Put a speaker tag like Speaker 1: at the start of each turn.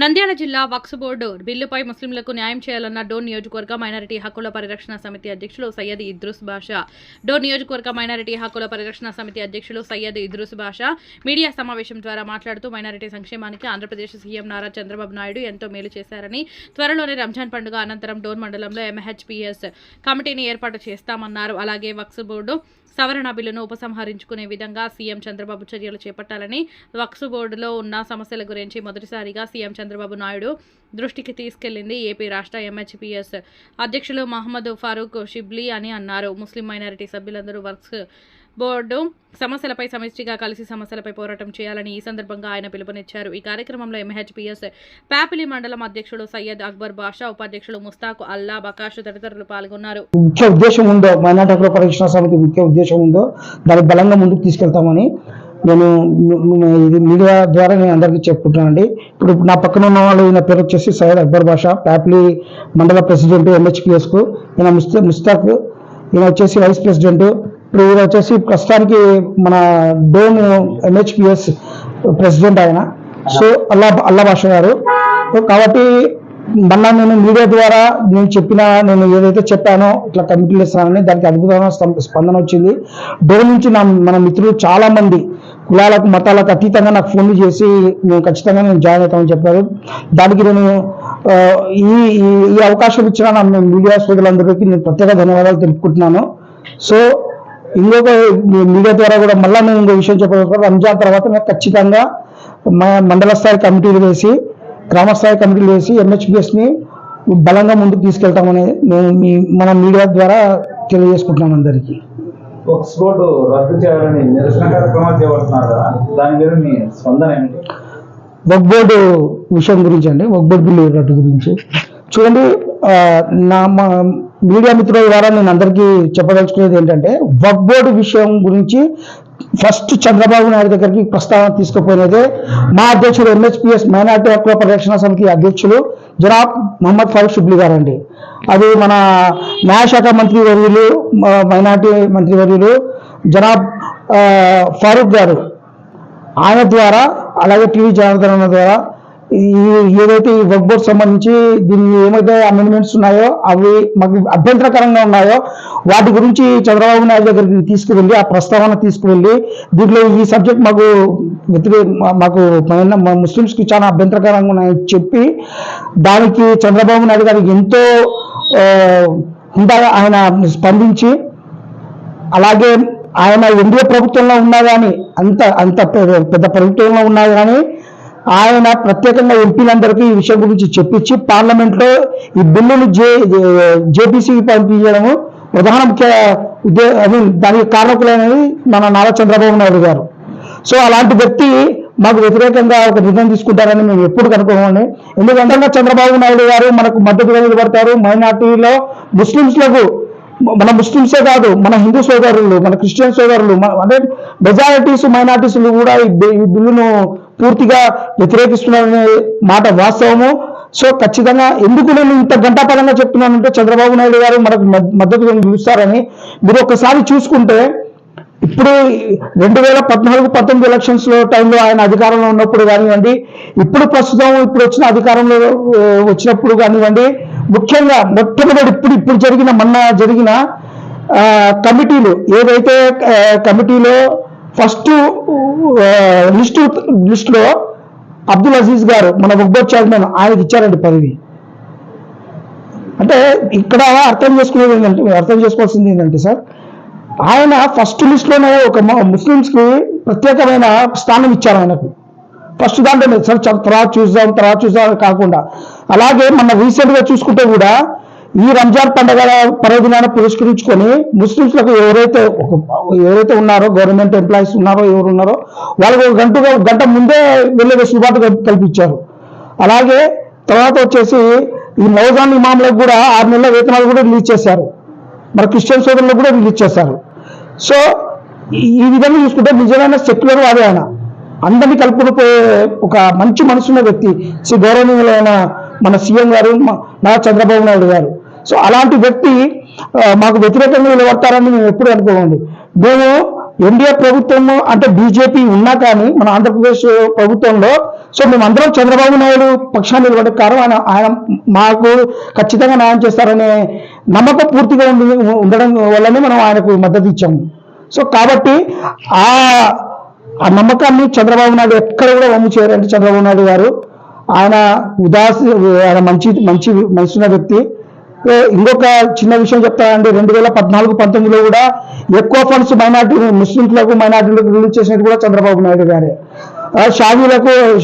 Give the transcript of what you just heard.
Speaker 1: నంద్యాల జిల్లా వక్స్ బోర్డు బిల్లుపై ముస్లింలకు న్యాయం చేయాలన్న డోన్ నియోజకవర్గ మైనారిటీ హక్కుల పరిరక్షణ సమితి అధ్యక్షులు సయ్యద్ ఇద్రుస్ బాషా. డోన్ నియోజకవర్గ మైనారిటీ హక్కుల పరిరక్షణ సమితి అధ్యక్షులు సయ్యద్ ఇద్రుస్ బాషా మీడియా సమావేశం ద్వారా మాట్లాడుతూ మైనారిటీ సంక్షేమానికి ఆంధ్రప్రదేశ్ సీఎం నారా చంద్రబాబు నాయుడు ఎంతో మేలు చేశారని త్వరలోనే రంజాన్ పండుగ అనంతరం డోన్ మండలంలో ఎంహెచ్పిఎస్ కమిటీని ఏర్పాటు చేస్తామన్నారు. అలాగే వక్స్ బోర్డు సవరణ బిల్లును ఉపసంహరించుకునే విధంగా సీఎం చంద్రబాబు చర్యలు చేపట్టాలని వక్స్ బోర్డులో ఉన్న సమస్యల గురించి మొదటిసారిగా సీఎం చంద్రబాబు నాయుడు దృష్టికి తీసుకెళ్ళింది ఏపీ రాష్ట్ర ఎంహెచ్పిఎస్ అధ్యక్షులు మహమ్మద్ ఫారూక్ షిబ్లీ అని అన్నారు. ముస్లిం మైనారిటీ సభ్యులందరూ వర్క్స్ బోర్డు సమస్యలపై సమిష్టిగా కలిసి సమస్యలపై పోరాటం చేయాలని ఈ సందర్భంగా ఆయన పిలుపునిచ్చారు. ఈ కార్యక్రమంలో ఎంహెచ్పిఎస్ ప్యాపిలి మండలం అధ్యక్షుడు సయ్యద్ అక్బర్ బాషా ఉపాధ్యక్షులు ముస్తాకు అల్లా బకాష్ తదితరులు పాల్గొన్నారు.
Speaker 2: ముఖ్య ఉద్దేశం ఉందో మైనార్టీ హక్కుల పరిరక్షణ సమితి ముఖ్య ఉద్దేశం ఉందో దాన్ని బలంగా ముందుకు తీసుకెళ్తామని నేను ఇది మీడియా ద్వారా నేను అందరికీ చెప్పుకుంటానండి ఇప్పుడు నా పక్కన ఉన్న వాళ్ళు ఈయన పేరు వచ్చేసి సయ్యద్ అక్బర్ బాషా ప్యాప్లీ మండల ప్రెసిడెంట్ ఎంహెచ్పిఎస్కు ఈయన ముస్తా ముస్తాక్ ఈయన వచ్చేసి వైస్ ప్రెసిడెంట్ ఇప్పుడు ఈయన వచ్చేసి ప్రస్తుతానికి మన డోమ్ ఎంహెచ్పిఎస్ ప్రెసిడెంట్ ఆయన. సో అల్లా అల్లా భాష గారు. సో కాబట్టి మళ్ళా నేను మీడియా ద్వారా నేను చెప్పిన నేను ఏదైతే చెప్పానో ఇట్లా కమిటీలు ఇస్తానని దానికి అద్భుతమైన స్పందన వచ్చింది. డోర్ నుంచి నా మన మిత్రులు చాలా మంది కులాలకు మతాలకు అతీతంగా నాకు ఫోన్లు చేసి నేను ఖచ్చితంగా నేను జాయిన్ అవుతామని చెప్పారు. దానికి నేను ఈ ఈ- ఈ అవకాశం ఇచ్చిన నా మీడియా సోదరులందరికీ నేను ప్రత్యేక ధన్యవాదాలు తెలుపుకుంటున్నాను. సో ఇంకొక మీడియా ద్వారా కూడా మళ్ళీ నేను ఇంకో విషయం చెప్పాలి రంజాన్ తర్వాత నేను ఖచ్చితంగా మా మండల స్థాయి కమిటీలు వేసి గ్రామ స్థాయి కమిటీలు వేసి ఎంహెచ్పిఎస్ని బలంగా ముందుకు తీసుకెళ్తామని నేను మీ మన మీడియా ద్వారా తెలియజేసుకుంటున్నాను అందరికీ.
Speaker 3: బుక్స్ బోర్డు రద్దు చేయాలని నిరసన కార్యక్రమాలు చేపడుతున్నారు కదా దాని మీద మీ స్పందన ఏంటి?
Speaker 2: వక్ బోర్డు విషయం గురించి అండి. వక్ బోర్డు బిల్లు రద్దు గురించి. చూడండి నా మా మీడియా మిత్రుల ద్వారా నేను అందరికీ చెప్పదలుచుకునేది ఏంటంటే వక్ బోర్డు విషయం గురించి ఫస్ట్ చంద్రబాబు నాయుడు దగ్గరికి ప్రస్తావన తీసుకుపోయినదే మా అధ్యక్షుడు ఎంహెచ్పిఎస్ మైనార్టీ హక్కుల పరిరక్షణ సమితి అధ్యక్షులు జనాబ్ మహమ్మద్ ఫారూక్ షుబ్లీ గారు అండి అది మన న్యాయశాఖ మంత్రి వర్యులు మైనార్టీ మంత్రి వర్యులు జనాబ్ ఫారూక్ గారు. ఆయన ద్వారా అలాగే టీవీ జనార్దన్ ద్వారా ఏదైతే ఈ వర్క్ బోర్డ్ సంబంధించి దీన్ని ఏమైతే అమెండ్మెంట్స్ ఉన్నాయో అవి మాకు అభ్యంతరకరంగా ఉన్నాయో వాటి గురించి చంద్రబాబు నాయుడు దగ్గరికి తీసుకువెళ్ళి ఆ ప్రస్తావన తీసుకువెళ్ళి దీంట్లో ఈ సబ్జెక్ట్ మాకు వ్యతిరే మాకు ముస్లిమ్స్కి చాలా అభ్యంతరకరంగా ఉన్నాయని చెప్పి దానికి చంద్రబాబు నాయుడు గారికి ఎంతో ఆ, హుందాగా ఆయన స్పందించి అలాగే ఆయన ఎన్డీఏ ప్రభుత్వంలో ఉన్నా కానీ అంత అంత పెద్ద- పెద్ద ప్రభుత్వంలో ఉన్నా కానీ ఆయన ప్రత్యేకంగా ఎంపీలందరికీ ఈ విషయం గురించి చెప్పించి పార్లమెంట్లో ఈ బిల్లును జే జేపీసీకి పంపించడము ప్రధాన ముఖ్య ఉద్దే ఐ మీన్ దానికి కారకులైనది మన నారా చంద్రబాబు నాయుడు గారు. సో అలాంటి వ్యక్తి మాకు వ్యతిరేకంగా ఒక నిర్ణయం తీసుకుంటారని మేము ఎప్పుడు కనుక్కోమండి. ఎందుకంటే చంద్రబాబు నాయుడు గారు మనకు మద్దతుగా నిలబడతారు. మైనార్టీలో ముస్లింస్లకు మన ముస్లింసే కాదు మన హిందూ సోదరులు మన క్రిస్టియన్ సోదరులు మన- అంటే మెజారిటీస్ మైనార్టీస్ కూడా ఈ బి- ఈ బిల్లును పూర్తిగా వ్యతిరేకిస్తున్నారనే మాట వాస్తవము. సో ఖచ్చితంగా ఎందుకు నేను ఇంత గంటాపరంగా చెప్తున్నానంటే చంద్రబాబు నాయుడు గారు మనకు మద్దతు చూస్తారని. మీరు ఒకసారి చూసుకుంటే ఇప్పుడు రెండు వేల పద్నాలుగు పంతొమ్మిది ఎలక్షన్స్లో టైంలో ఆయన అధికారంలో ఉన్నప్పుడు కానివ్వండి ఇప్పుడు ప్రస్తుతం ఇప్పుడు వచ్చిన అధికారంలో వచ్చినప్పుడు కానివ్వండి ముఖ్యంగా మొట్టమొదటి ఇప్పుడు ఇప్పుడు జరిగిన మొన్న జరిగిన కమిటీలు ఏదైతే కమిటీలో ఫస్ట్ లిస్టు లిస్టులో అబ్దుల్ అజీజ్ గారు మన బొబ్బర్ చైర్మన్ ఆయనకి ఇచ్చారండి పదవి. అంటే ఇక్కడ అర్థం చేసుకునేది ఏంటంటే అర్థం చేసుకోవాల్సింది ఏంటంటే సార్ ఆయన ఫస్ట్ లిస్ట్లోనే ఒక మ- ముస్లిమ్స్కి ప్రత్యేకమైన స్థానం ఇచ్చారు ఆయనకు. ఫస్ట్ దాంట్లో సార్ తర్వాత చూద్దాం తర్వాత చూద్దాం కాకుండా. అలాగే మన రీసెంట్గా చూసుకుంటే కూడా ఈ రంజాన్ పండుగ పర్వదినాన్ని పురస్కరించుకొని ముస్లింస్లకు ఎవరైతే ఒక ఎవరైతే ఉన్నారో గవర్నమెంట్ ఎంప్లాయీస్ ఉన్నారో ఎవరు ఉన్నారో వాళ్ళకు ఒక గంట గంట ముందే వెళ్ళే వెసులుబాటు కల్పించారు. అలాగే తర్వాత వచ్చేసి ఈ నౌజాన్ ఇమాంలకు కూడా ఆరు నెలల వేతనాలు కూడా రిలీజ్ చేశారు. మన క్రిస్టియన్ సోదరులకు కూడా రిలీజ్ చేశారు. సో ఈ- విధంగా చూసుకుంటే నిజమైన సెక్యులర్ వాడే ఆయన. అందరినీ కలుపుకుని ఒక మంచి మనసున్న వ్యక్తి శ్రీ గౌరవనీయులైన మన సీఎం గారు నా నారా చంద్రబాబు నాయుడు గారు. సో అలాంటి వ్యక్తి మాకు వ్యతిరేకంగా నిలబడతారని మేము ఎప్పుడు అనుకోమండి మేము ఎన్డీఏ ప్రభుత్వం అంటే బీజేపీ ఉన్నా కానీ మన ఆంధ్రప్రదేశ్ ప్రభుత్వంలో సో మేమందరం చంద్రబాబు నాయుడు పక్షాన్ని నిలబడే కారణం ఆయన ఆయన మాకు ఖచ్చితంగా న్యాయం చేస్తారనే నమ్మకం పూర్తిగా ఉండి ఉండడం వల్లనే మనం ఆయనకు మద్దతు ఇచ్చాము. సో కాబట్టి ఆ ఆ నమ్మకాన్ని చంద్రబాబు నాయుడు ఎక్కడ కూడా వమ్ము చేయరంటే చంద్రబాబు నాయుడు గారు. ఆయన ఉదాసి ఆయన మంచి మంచి మనసున్న వ్యక్తి. ఇంకొక చిన్న విషయం చెప్తానండి రెండు వేల పద్నాలుగు పంతొమ్మిదిలో కూడా ఎక్కువ ఫండ్స్ మైనార్టీ ముస్లింలకు మైనార్టీలకు రిలీజ్ చేసినట్టు కూడా చంద్రబాబు నాయుడు గారే. ఆ, షాదీలకు